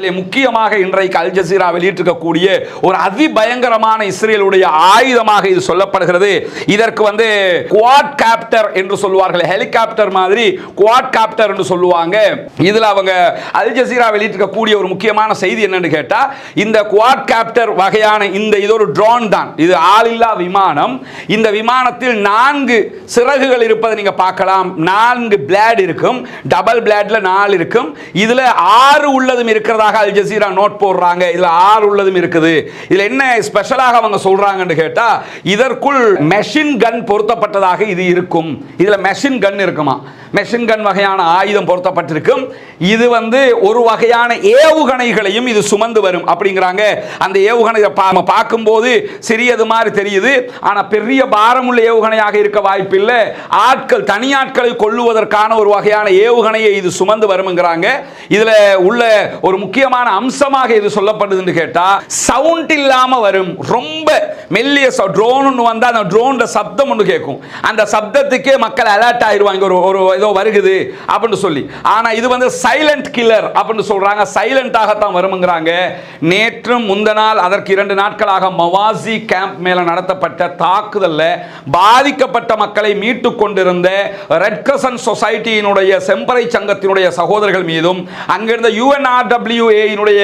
இதிலே முக்கியமாக இன்றைக்கு அல் ஜசீரா வெளியிட்டிருக்கக்கூடிய ஒரு அதிபயங்கரமான இஸ்ரேலுடைய ஆயுதமாக இது சொல்லப்படுகிறது. இதற்கு வந்து குவாட் காப்டர் என்று சொல்லுவார்கள் ஹெலிகாப்டர் மாதிரி குவாட் காப்டர் என்று சொல்லுவாங்க. இதில் அவங்க அல் ஜசீரா வெளியிட்டிருக்கக்கூடிய ஒரு முக்கியமான செய்தி என்னன்னு கேட்டால் இந்த குவாட் காப்டர் வகையான இந்த இது ஒரு ட்ரோன் தான். இது ஆளில்லா விமானம். இந்த விமானத்தில் நான்கு சிறகுகள் இருப்பதை நீங்கள் பார்க்கலாம். நான்கு பிளேட் இருக்கும். டபுள் பிளேட்ல நாலு இருக்கும். இதில் ஆறு உள்ளதும் இருக்கிறதா ஸ்பெஷலாக அல் ஜசீரா நோட் போடுறாங்க. இதில் ஆறு உள்ளதும் இருக்குது. இதில் என்ன ஸ்பெஷலாக அவங்க சொல்கிறாங்கன்னு கேட்டால் இதற்குள் மெஷின் கன் பொருத்தப்பட்டதாக இது இருக்கும். இதில் மெஷின் கன் இருக்குமா? மெஷின் கன் வகையான ஆயுதம் பொருத்தப்பட்டிருக்கும். இது வந்து ஒரு வகையான ஏவுகணைகளையும் இது சுமந்து வரும் அப்படிங்கிறாங்க. அந்த ஏவுகணை பார்க்கும்போது சிறியது மாதிரி தெரியுது. ஆனால் பெரிய பாரமுள்ள ஏவுகணையாக இருக்க வாய்ப்பில்லை. ஆட்கள் தனியாட்களை கொள்ளுவதற்கான ஒரு வகையான ஏவுகணையை இது சுமந்து வரும்ங்கிறாங்க. இதில் உள்ள ஒரு முக்கிய முக்கியமான அம்சமாக இது சொல்லப்படுதுன்னு கேட்டால் சவுண்ட் இல்லாமல் வரும். ரொம்ப மெல்லிய ட்ரோன் ஒன்று வந்தால் அந்த ட்ரோன் சப்தம் ஒன்று கேட்கும் அந்த சப்தத்துக்கே மக்கள் அலர்ட் ஆயிடுவாங்க ஒரு ஒரு ஏதோ வருகுது அப்படின்னு சொல்லி. ஆனால் இது வந்து சைலண்ட் கில்லர் அப்படின்னு சொல்கிறாங்க சைலண்டாகத்தான் வருங்கிறாங்க நேற்றும் முந்த நாள் அதற்கு இரண்டு நாட்களாக மவாசி கேம்ப் மேலே நடத்தப்பட்ட தாக்குதலில் பாதிக்கப்பட்ட மக்களை மீட்டு கொண்டிருந்த ரெட் கிரசன் சொசைட்டியினுடைய செம்பறை சங்கத்தினுடைய சகோதரர்கள் மீதும் அங்கிருந்த யூஎன்ஆர்டபிள்யூ யுஎன்ஆர்டபிள்யூஏயினுடைய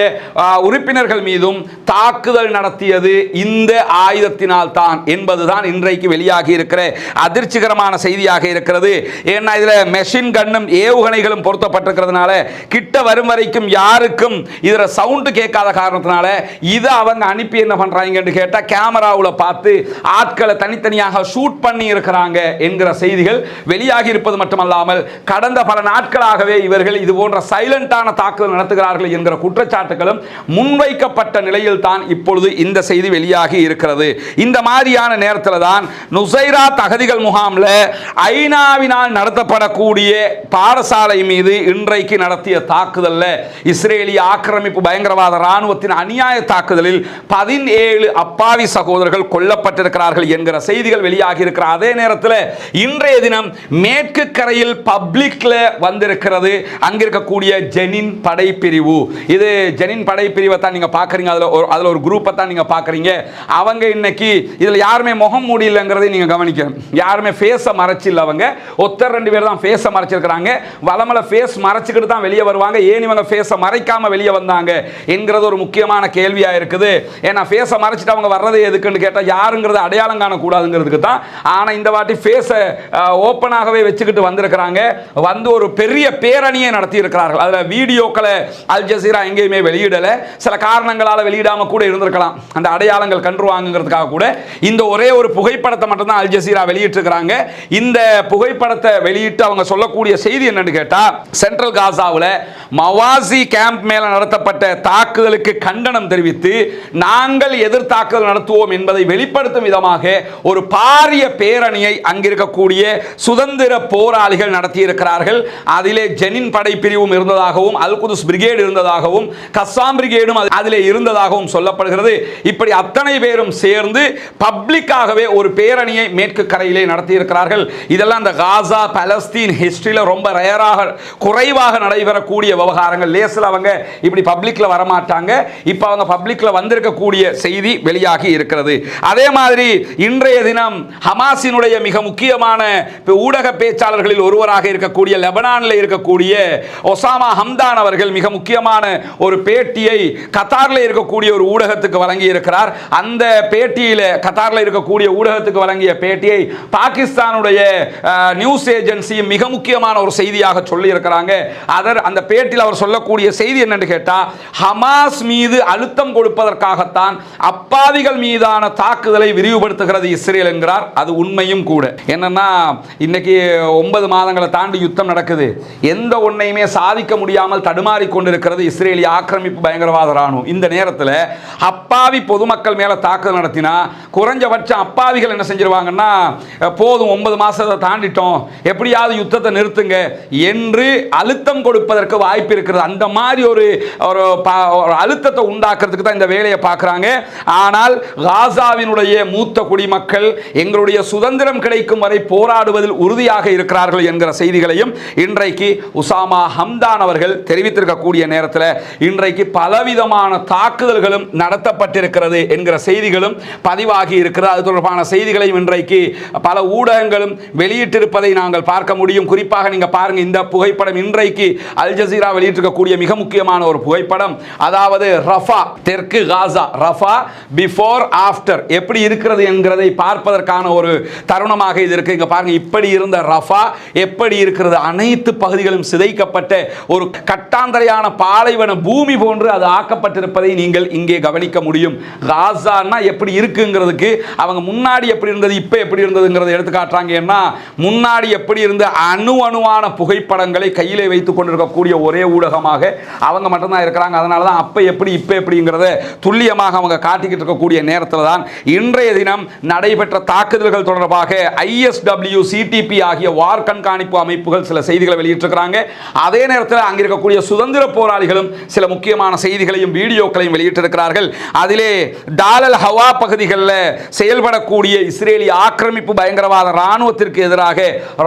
உறுப்பினர்கள் மீதும் தாக்குதல் நடத்தியது இந்த ஆயுதத்தினால் தான் என்பதுதான் இன்றைக்கு வெளியாகி இருக்கிற அதிர்ச்சிகரமான செய்தியாக இருக்கிறது. ஏன்னா இதில் மெஷின் கன்னும் ஏவுகணைகளும் பொருத்தப்பட்டிருக்கிறதுனால கிட்ட வரும் வரைக்கும் யாருக்கும் இதில் சவுண்டு கேட்காத காரணத்தினால இதை அவங்க அனுப்பி என்ன பண்ணுறாங்கன்னு கேட்டால் கேமராவில் பார்த்து ஆட்களை தனித்தனியாக ஷூட் பண்ணி இருக்கிறாங்க என்கிற செய்திகள் வெளியாகி இருப்பது மட்டுமல்லாமல் கடந்த பல நாட்களாகவே இவர்கள் இது போன்ற சைலண்டான தாக்குதல் நடத்துகிறார்கள் என்கிற குற்றச்சாட்டுகளும் முன்வைக்கப்பட்ட நிலையில் தான் இப்பொழுது இந்த செய்தி வெளியாகி இருக்கிறது. இந்த மாதிரியான நேரத்தில் தான் நுசைரா தகதிகள் முகாம்ல ஐநாவினால் நடத்தப்படக்கூடிய பாடசாலை மீது இன்றைக்கு நடத்திய தாக்குதலில் இஸ்ரேலிய ஆக்கிரமிப்பு பயங்கரவாத ராணுவத்தின் அநியாய தாக்குதலில் பதினேழு அப்பாவி சகோதரர்கள் கொல்லப்பட்டிருக்கிறார்கள் என்கிற செய்திகள் வெளியாகி இருக்கிற அதே நேரத்தில் இன்றைய தினம் மேற்கு கரையில் பப்ளிக்ல வந்திருக்கிறது. அங்கிருக்கக்கூடிய ஜெனின் படைப்பிரிவு. இது ஜெனின் படைப்பிரிவை தான் நீங்கள் பார்க்குறீங்க. அதில் ஒரு அதில் ஒரு குரூப்பை தான் நீங்கள் பார்க்குறீங்க. அவங்க இன்னைக்கு இதில் யாருமே முகம் மூடி நீங்கள் கவனிக்கணும் யாருமே ஃபேஸை மறைச்சில்ல இல்லை அவங்க. ஒத்தர் ரெண்டு பேர் தான் ஃபேஸை மறைச்சிருக்கிறாங்க. வளமல ஃபேஸ் மறைச்சிக்கிட்டு தான் வெளியே வருவாங்க. ஏன் இவங்க ஃபேஸை மறைக்காம வெளியே வந்தாங்க என்கிறது ஒரு முக்கியமான கேள்வியாக இருக்குது. ஏன்னா ஃபேஸை மறைச்சிட்டு அவங்க வர்றது எதுக்குன்னு கேட்டால் யாருங்கிறத அடையாளம் காணக்கூடாதுங்கிறதுக்கு தான். ஆனால் இந்த வாட்டி ஃபேஸை ஓப்பனாகவே வச்சுக்கிட்டு வந்திருக்கிறாங்க. வந்து ஒரு பெரிய பேரணியை நடத்தி இருக்கிறார்கள் அதில் வீடியோக்களை அல் ஜசீரா எங்கேயுமே வெளியிடலை. சில காரணங்களால் வெளியிடாமல் கூட இருந்திருக்கலாம். அந்த அடையாளங்கள் கன்றுவாங்கிறதுக்காக கூட இந்த ஒரே ஒரு புகைப்படத்தை மட்டும்தான் அல் ஜசீரா வெளியிட்டிருக்கிறாங்க. இந்த புகைப்படத்தை வெளியிட்டு அவங்க சொல்லக்கூடிய செய்தி என்னன்னு கேட்டால் சென்ட்ரல் காசாவில் மவாசி கேம்ப் மேலே நடத்தப்பட்ட தாக்குதலுக்கு கண்டனம் தெரிவித்து நாங்கள் எதிர் தாக்குதல் நடத்துவோம் என்பதை வெளிப்படுத்தும் விதமாக ஒரு பாரிய பேரணியை அங்கிருக்கக்கூடிய சுதந்திர போராளிகள் நடத்தியிருக்கிறார்கள். அதிலே ஜெனின் படை பிரிவும் இருந்ததாகவும் அல் குதுஸ் பிரிகேடு இருந்ததாகவும் கஸ்ஸாம் பிரிகேடும் அதில் இருந்ததாகவும் சொல்லப்படுகிறது. இப்படி அத்தனை பேரும் சேர்ந்து பப்ளிக்காகவே ஒரு பேரணியை மேற்கு கரையிலே நடத்தியிருக்கிறார்கள். இதெல்லாம் இந்த காசா பலஸ்தீன் ஹிஸ்டரியில் ரொம்ப ரேராக குறைவாக நடைபெறக்கூடிய விவகாரங்கள். லேசில் அவங்க இப்படி பப்ளிக்கில் வரமாட்டாங்க. இப்போ அவங்க பப்ளிக்கில் வந்திருக்கக்கூடிய செய்தி வெளியாகி இருக்கிறது. அதே மாதிரி இன்றைய தினம் ஹமாஸினுடைய மிக முக்கியமான ஊடக பேச்சாளர்களில் ஒருவராக இருக்கக்கூடிய லெபனானில் இருக்கக்கூடிய ஒசாமா ஹம்தான் அவர்கள் மிக முக்கியமான ஒரு பேட்டியை கத்தாரில் இருக்கக்கூடிய ஒரு ஊடகத்துக்கு வழங்கி இருக்கிறார் அந்த பேட்டியில கத்தாரில் இருக்கக்கூடிய ஊடகத்துக்கு வழங்கிய பேட்டியை பாகிஸ்தானுடைய நியூஸ் ஏஜென்சி மிக முக்கியமான ஒரு செய்தியாக சொல்லி இருக்கிறாங்க அதர் அந்த பேட்டியில் அவர் சொல்லக்கூடிய செய்தி என்னன்னு கேட்டால் ஹமாஸ் மீது அழுத்தம் கொடுப்பதற்காகத்தான் அப்பாவிகள் மீதான தாக்குதலை விரிவுபடுத்துகிறது இஸ்ரேல் என்கிறார். அது உண்மையும் கூட. என்னன்னா இன்னைக்கு ஒன்பது மாதங்களை தாண்டி யுத்தம் நடக்குது. எந்த ஒன்றையுமே சாதிக்க முடியாமல் தடுமாறி கொண்டிருக்கிறது இஸ்ரேலிய ஆக்கிரமிப்பு பயங்கரவாத ராணுவம் இந்த நேரத்தில் அப்பாவி பொதுமக்கள் மேலே தாக்குதல் நடத்தினா குறைஞ்சபட்சம் அப்பாவிகள் என்ன செஞ்சிருவாங்கன்னா போதும் ஒன்பது மாசத்தை தாண்டிட்டோம். எப்படியாவது யுத்தத்தை நிறுத்துங்க என்று அழுத்தம் கொடுப்பதற்கு வாய்ப்பு இருக்கிறது. அந்த மாதிரி ஒரு ஒரு அழுத்தத்தை உண்டாக்குறதுக்கு தான் இந்த வேலையை பார்க்குறாங்க. ஆனால் காசாவினுடைய மூத்த குடிமக்கள் எங்களுடைய சுதந்திரம் கிடைக்கும் வரை போராடுவதில் உறுதியாக இருக்கிறார்கள் என்கிற செய்திகளையும் இன்றைக்கு உசாமா ஹம்தான் அவர்கள் தெரிவித்திருக்கக்கூடிய நேரத்தில் இன்றைக்கு பலவிதமான தாக்குதல்களும் நடத்தப்பட்டிருக்கிறது என்கிற செய்திகளும் பதிவாகி இருக்கிறது. அது தொடர்பான செய்திகளையும் இன்றைக்கு பல ஊடகங்களும் வெளியிட்டிருப்பதை நாங்கள் பார்க்க முடியும். குறிப்பாக நீங்க பாருங்க இந்த புகைப்படம் இன்றைக்கு அல் ஜசீரா வெளியிட்டிருக்கக்கூடிய மிக முக்கியமான ஒரு புகைப்படம். அதாவது ரஃபா தெற்கு காசா. ரஃபா பிஃபோர் ஆஃப்டர் எப்படி இருக்கிறது என்கிறதை பார்ப்பதற்கான ஒரு தருணமாக இது இருக்கு. இங்க பாருங்க இப்படி இருந்த ரஃபா எப்படி இருக்கிறது அனைத்து பகுதிகளும் சிதைக்கப்பட்ட ஒரு கட்டாந்தரையான பாலை பாலைவன பூமி போன்று அது ஆக்கப்பட்டிருப்பதை நீங்கள் இங்கே கவனிக்க முடியும். காசான்னா எப்படி இருக்குங்கிறதுக்கு அவங்க முன்னாடி எப்படி இருந்தது இப்போ எப்படி இருந்ததுங்கிறத எடுத்து காட்டுறாங்கன்னா முன்னாடி எப்படி இருந்த அணு அணுவான புகைப்படங்களை கையிலே வைத்துக் கொண்டிருக்கக்கூடிய ஒரே ஊடகமாக அவங்க மட்டும்தான் இருக்கிறாங்க. அதனால தான் அப்போ எப்படி இப்போ எப்படிங்கிறத துல்லியமாக அவங்க காட்டிக்கிட்டு இருக்கக்கூடிய நேரத்தில் தான் இன்றைய தினம் நடைபெற்ற தாக்குதல்கள் தொடர்பாக ஐஎஸ்டபிள்யூ சிடிபி ஆகிய வார் கண்காணிப்பு அமைப்புகள் சில செய்திகளை வெளியிட்டிருக்கிறாங்க. அதே நேரத்தில் அங்கே இருக்கக்கூடிய சுதந்திர போராளிகளும் சில முக்கியமான செய்திகளையும் வீடியோக்களையும் வெளியிட்டிருக்கிறார்கள். அதிலே டாலல் ஹவா பகுதிகளில் செயல்படக்கூடிய இஸ்ரேலிய ஆக்கிரமிப்பு பயங்கரவாத இராணுவத்திற்கு எதிராக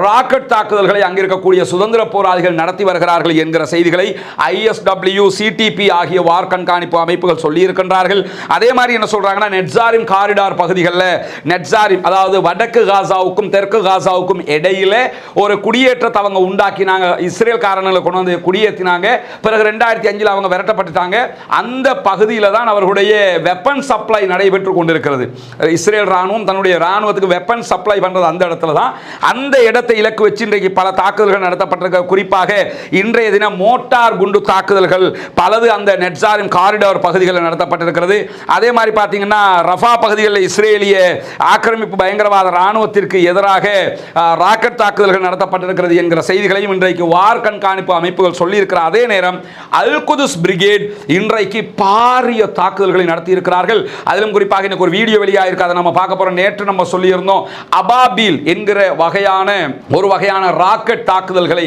ராக்கெட் தாக்குதல்களை அங்கிருக்கக்கூடிய சுதந்திர போராளிகள் நடத்தி வருகிறார்கள் என்கிற செய்திகளை ஐஎஸ்டபிள்யூ சிடிபி ஆகிய வார் கண்காணிப்பு அமைப்புகள் சொல்லியிருக்கின்றார்கள். அதே மாதிரி என்ன சொல்றாங்கன்னா நெட்சாரிம் காரிடார் பகுதிகளில் நெட்சாரிம் அதாவது வடக்கு காசாவுக்கும் தெற்கு காசாவுக்கும் இடையில ஒரு குடியேற்றத்தை அவங்க உண்டாக்கினாங்க. இஸ்ரேல் காரணங்களை கொண்டு வந்து குடியேற்றினாங்க. பிறகு ரெண்டாயிரத்தி அஞ்சில் அவங்க விரட்டப்பட்டுட்டாங்க. அந்த பகுதியில் தான் அவர்களுடைய வெப்பன் சப்ளை நடைபெற்று கொண்டிருக்கிறது. இஸ்ரேல் ராணுவம் தன்னுடைய ராணுவத்துக்கு வெப்பன் சப்ளை பண்ணுறது அந்த இடத்துல தான். அந்த இடத்தை இலக்கு வச்சு இன்றைக்கு பல தாக்குதல்கள் நடத்தப்பட்டிருக்க குறிப்பாக இன்றைய தினம் மோட்டார் குண்டு தாக்குதல்கள் பலது அந்த நெட்சாரின் காரிடார் பகுதிகளில் நடத்தப்பட்டிருக்கிறது. அதே மாதிரி பார்த்தீங்கன்னா ரஃபா பகுதிகளில் இஸ்ரேலிய ஆக்கிரமிப்பு பயங்கரவாத ராணுவத்திற்கு எதிராக ராக்கெட் தாக்குதல்கள் நடத்தப்பட்டிருக்கிறது என்கிற செய்திகளையும் இன்றைக்கு வார் கண்காணிப்பு அமைப்புகள் சொல்லியிருக்கிற அதே நேரம் அல் குதுஸ் பிரிகேட் இன்றைக்கு பாரிய தாக்குதல்களை நடத்தியிருக்கிறார்கள். அதிலும் குறிப்பாக இன்னைக்கு ஒரு வீடியோ வெளியாயிருக்கு. அதை நம்ம பார்க்க போகிறோம் நேற்று நம்ம சொல்லியிருந்தோம் அபாபில் என்கிற வகையான ஒரு வகையான ராக்கெட் தாக்குதல்களை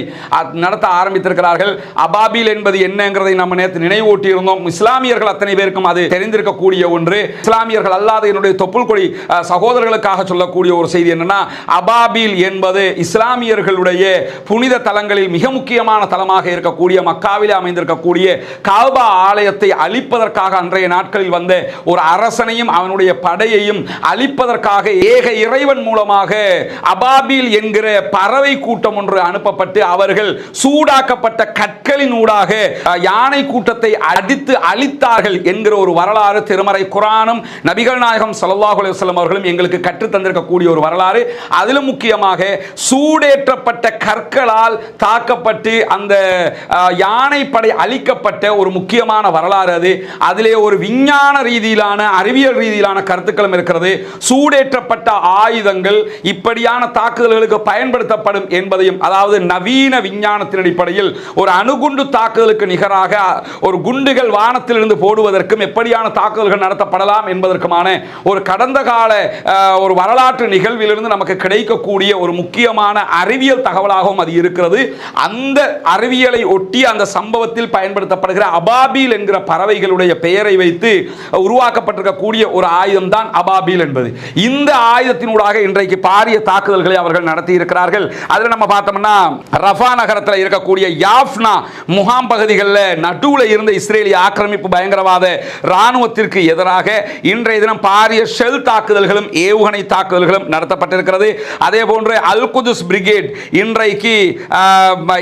நடத்த ஆரம்பித்திருக்கிறார்கள். அபாபில் என்பது என்னங்கிறதை நம்ம நேற்று நினைவூட்டி இருந்தோம் இஸ்லாமியர்கள் அத்தனை பேருக்கும் அது தெரிந்திருக்கக்கூடிய ஒன்று. இஸ்லாமியர்கள் அல்லாத என்னுடைய தொப்புள் கொடி சகோதரர்களுக்காக சொல்லக்கூடிய ஒரு செய்தி என்னன்னா அபாபில் என்பது இஸ்லாமியர்களுடைய புனித தலங்களில் மிக முக்கியமான தலமாக இருக்கக்கூடிய மக்காவிலே அமைந்திருக்கக்கூடிய காபா ஆலயத்தை அழிப்பதற்காக அன்றைய நாட்களில் வந்த ஒரு அரசனையும் அவனுடைய படையையும் அழிப்பதற்காக ஏக இறைவன் மூலமாக அபாபில் என்கிற பறவை கூட்டம் ஒன்று அனுப்பப்பட்டு அவர்கள் சூடாக்கப்பட்ட கற்களின் ஊடாக யானை கூட்டத்தை அடித்து அழித்தார்கள் என்கிற ஒரு வரலாறு திருமறை குரானும் நபிகள் நாயகம் ஸல்லல்லாஹு அலுவலம் அவர்களும் எங்களுக்கு கற்றுத்தந்திருக்கக்கூடிய ஒரு வரலாறு. அதிலும் முக்கியமாக சூடேற்றப்பட்ட கற்களால் தாக்கப்பட்டு அந்த யானை படை அழி அழிக்கப்பட்ட ஒரு முக்கியமான வரலாறு அது. அதிலே ஒரு விஞ்ஞான ரீதியிலான அறிவியல் ரீதியிலான கருத்துக்களும் இருக்கிறது. சூடேற்றப்பட்ட ஆயுதங்கள் இப்படியான தாக்குதல்களுக்கு பயன்படுத்தப்படும் என்பதையும் அதாவது நவீன விஞ்ஞானத்தின் அடிப்படையில் ஒரு அணுகுண்டு தாக்குதலுக்கு நிகராக ஒரு குண்டுகள் வானத்திலிருந்து போடுவதற்கும் எப்படியான தாக்குதல்கள் நடத்தப்படலாம் என்பதற்குமான ஒரு கடந்த கால ஒரு வரலாற்று நிகழ்விலிருந்து நமக்கு கிடைக்கக்கூடிய ஒரு முக்கியமான அறிவியல் தகவலாகவும் அது இருக்கிறது. அந்த அறிவியலை ஒட்டி அந்த சம்பவத்தில் பயன்படுத்தப்படுகிற அபாபீல் என்கிற பறவைகளுடைய பெயரை வைத்து உருவாக்கப்பட்டிருக்கக்கூடிய ஒரு ஆயுதம் தான் அபாபீல் என்பது. இந்த ஆயுதத்தினூடாக இன்றைக்கு பாரிய தாக்குதல்களை அவர்கள் நடத்தி இருக்கிறார்கள் அதில் நம்ம பார்த்தோம்னா ரஃபா நகரத்தில் இருக்கக்கூடிய யாஃப்னா முகாம் பகுதிகளில் நடுவில் இருந்த இஸ்ரேலிய ஆக்கிரமிப்பு பயங்கரவாத இராணுவத்திற்கு எதிராக இன்றைய தினம் பாரிய ஷெல் தாக்குதல்களும் ஏவுகணை தாக்குதல்களும் நடத்தப்பட்டிருக்கிறது. அதே போன்று அல்குதுஸ் பிரிகேட் இன்றைக்கு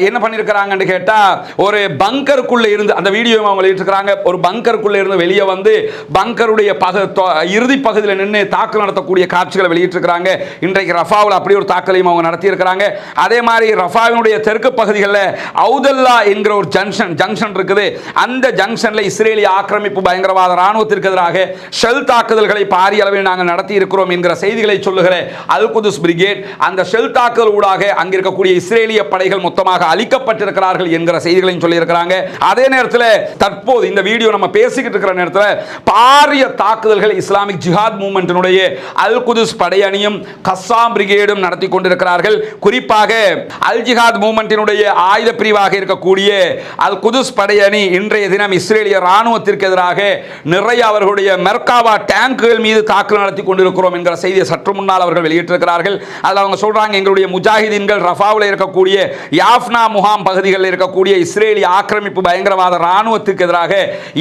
என்ன பண்ணியிருக்கிறாங்கன்னு கேட்டால் ஒரு பங்கருக்குள்ள பங்கருக்குள்ளே இருந்து அந்த வீடியோ அவங்க வெளியிட்டிருக்கிறாங்க. ஒரு பங்கருக்குள்ளே இருந்து வெளியே வந்து பங்கருடைய பக இறுதி பகுதியில் நின்று தாக்கல் நடத்தக்கூடிய காட்சிகளை வெளியிட்டிருக்கிறாங்க. இன்றைக்கு ரஃபாவில் அப்படி ஒரு தாக்கலையும் அவங்க நடத்தியிருக்கிறாங்க. அதே மாதிரி ரஃபாவினுடைய தெற்கு பகுதிகளில் அவுதல்லா என்கிற ஒரு ஜங்ஷன் ஜங்ஷன் இருக்குது. அந்த ஜங்ஷனில் இஸ்ரேலிய ஆக்கிரமிப்பு பயங்கரவாத இராணுவத்திற்கு எதிராக ஷெல் தாக்குதல்களை பாரிய அளவில் நாங்கள் நடத்தி இருக்கிறோம் என்கிற செய்திகளை சொல்லுகிற அல் குதுஸ் பிரிகேட் அந்த ஷெல் தாக்குதல் ஊடாக அங்கிருக்கக்கூடிய இஸ்ரேலிய படைகள் மொத்தமாக அழிக்கப்பட்டிருக்கிறார்கள் என்கிற செய்திகளையும் சொல்லியிருக்கிறாங்க. அதே நேரத்தில் தற்போது இந்த வீடியோ நம்ம பேசிக்கிட்டு இருக்கிற நேரத்தில் பாரிய தாக்குதல்கள் இஸ்லாமிக் ஜிஹாத் மூமெண்ட்டினுடைய அல் குதுஸ் படையணியும் கஸ்ஸாம் பிரிகேடும் நடத்தி கொண்டிருக்கிறார்கள். குறிப்பாக அல் ஜிஹாத் மூமெண்ட்டினுடைய ஆயுத பிரிவாக இருக்கக்கூடிய அல் குதுஸ் படையணி இன்றைய தினம் இஸ்ரேலிய ராணுவத்திற்கு எதிராக நிறைய அவர்களுடைய மெர்காவா டேங்குகள் மீது தாக்குதல் நடத்தி கொண்டிருக்கிறோம் என்கிற செய்தியை சற்று முன்னால் அவர்கள் வெளியிட்டிருக்கிறார்கள். அதில் அவங்க சொல்றாங்க எங்களுடைய முஜாஹிதீன்கள் ரஃபாவில் இருக்கக்கூடிய யாஃப்னா முகாம் பகுதிகளில் இருக்கக்கூடிய இஸ்ரேலிய ஆக்கிரமிப்பு பயங்கர பயங்கரவாத இராணுவத்துக்கு எதிராக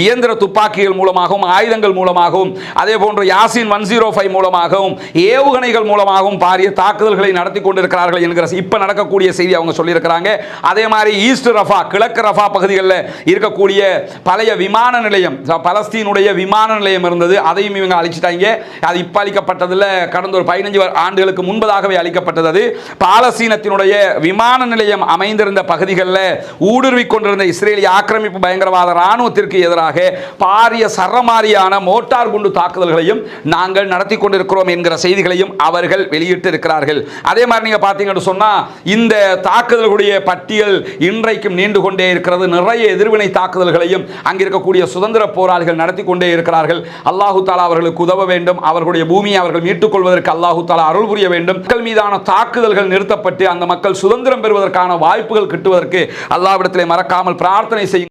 இயந்திர துப்பாக்கிகள் மூலமாகவும் ஆயுதங்கள் மூலமாகவும் அதே போன்று யாசின் ஒன் ஜீரோ ஃபைவ் மூலமாகவும் ஏவுகணைகள் மூலமாகவும் பாரிய தாக்குதல்களை நடத்தி கொண்டிருக்கிறார்கள் என்கிற இப்போ நடக்கக்கூடிய செய்தி அவங்க சொல்லியிருக்கிறாங்க. அதே மாதிரி ஈஸ்ட் ரஃபா கிழக்கு ரஃபா பகுதிகளில் இருக்கக்கூடிய பழைய விமான நிலையம் பலஸ்தீனுடைய விமான நிலையம் இருந்தது. அதையும் இவங்க அழிச்சிட்டாங்க. அது இப்போ அளிக்கப்பட்டதில் கடந்த ஒரு பதினஞ்சு ஆண்டுகளுக்கு முன்பதாகவே அளிக்கப்பட்டது அது. பாலஸ்தீனத்தினுடைய விமான நிலையம் அமைந்திருந்த பகுதிகளில் ஊடுருவி கொண்டிருந்த இஸ்ரேலிய ஆக்கிரமிப்பு பயங்கரவாத ராணுவத்திற்கு எதிராக பாரிய சரமாரியான மோட்டார் குண்டு தாக்குதல்களையும் நாங்கள் நடத்தி கொண்டிருக்கிறோம் என்கிற செய்திகளையும் அவர்கள் வெளியிட்டு இருக்கிறார்கள் அதே மாதிரி நீங்கள் பார்த்தீங்கன்னு சொன்னால் இந்த தாக்குதல்களுடைய பட்டியல் இன்றைக்கும் நீண்டு கொண்டே இருக்கிறது. நிறைய எதிர்வினை தாக்குதல்களையும் அங்கிருக்கக்கூடிய சுதந்திர போராளிகள் நடத்தி கொண்டே இருக்கிறார்கள். அல்லாஹு தாலா அவர்களுக்கு உதவ வேண்டும். அவர்களுடைய பூமியை அவர்கள் மீட்டுக் கொள்வதற்கு அல்லாஹு தாலா அருள் புரிய வேண்டும். மக்கள் மீதான தாக்குதல்கள் நிறுத்தப்பட்டு அந்த மக்கள் சுதந்திரம் பெறுவதற்கான வாய்ப்புகள் கிட்டுவதற்கு அல்லாவிடத்திலே மறக்காமல் பிரார்த்தனை செய்ய